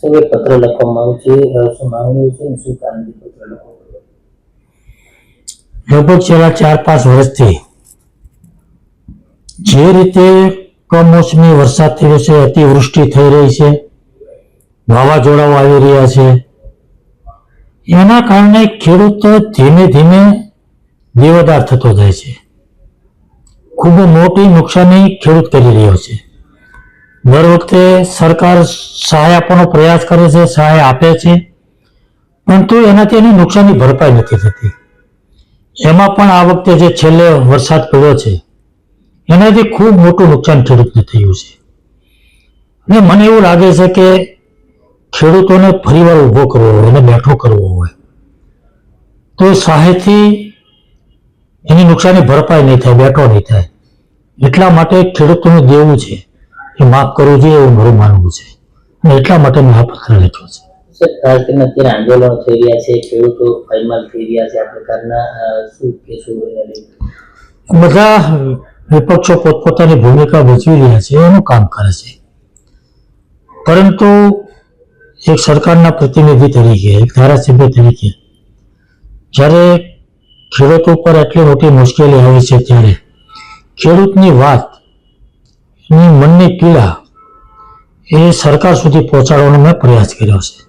સૌ એક પત્ર લખવામાં આવ્યું છે શું માંગણીઓ છે શું કારણથી પત્ર લખવામાં લગભગ છેલ્લા ચાર પાંચ વર્ષથી જે રીતે કમોસમી વરસાદ થયો છે, અતિવૃષ્ટિ થઈ રહી છે, વાવાઝોડાઓ આવી રહ્યા છે, એના કારણે ખેડૂત ધીમે ધીમે દેવદાર થતો જાય છે. ખૂબ મોટી નુકસાની ખેડૂત કરી રહ્યો છે. દર વખતે સરકાર સહાય આપવાનો પ્રયાસ કરે છે, સહાય આપે છે, પરંતુ એનાથી એની નુકસાનની ભરપાઈ નથી થતી. એમાં પણ આ વખતે જે છેલ્લે વરસાદ પડ્યો છે, એનાથી ખૂબ મોટું નુકસાન ખેડૂતને થયું છે. અને મને એવું લાગે છે કે ખેડૂતોને ફરીવાર ઊભો કરવો હોય એને બેઠો કરવો હોય, તો સહાયથી એની નુકસાની ભરપાઈ નહીં થાય, બેઠો નહીં થાય. એટલા માટે ખેડૂતોનું દેવું છે. એ માફ કરવું જોઈએ એવું મારું માનવું છે. અને એટલા માટે મેં આ પત્ર લખ્યો છે. સર ખાસ કરીને અત્યારે આંદોલનો થઈ રહ્યા છે ખેડૂતો પાયમાલ થઈ રહ્યા છે આ પ્રકારના શું એને બધા વિપક્ષો પોતપોતાની ભૂમિકા ભજવી રહ્યા છે એનું કામ કરે છે. પરંતુ એક સરકારના પ્રતિનિધિ તરીકે એક ધારાસભ્ય તરીકે જ્યારે ખેડૂતો ઉપર આટલી મોટી મુશ્કેલી આવી છે ત્યારે ખેડૂતની વાત એની મનની પીડા એ સરકાર સુધી પહોંચાડવાનો મેં પ્રયાસ કર્યો છે.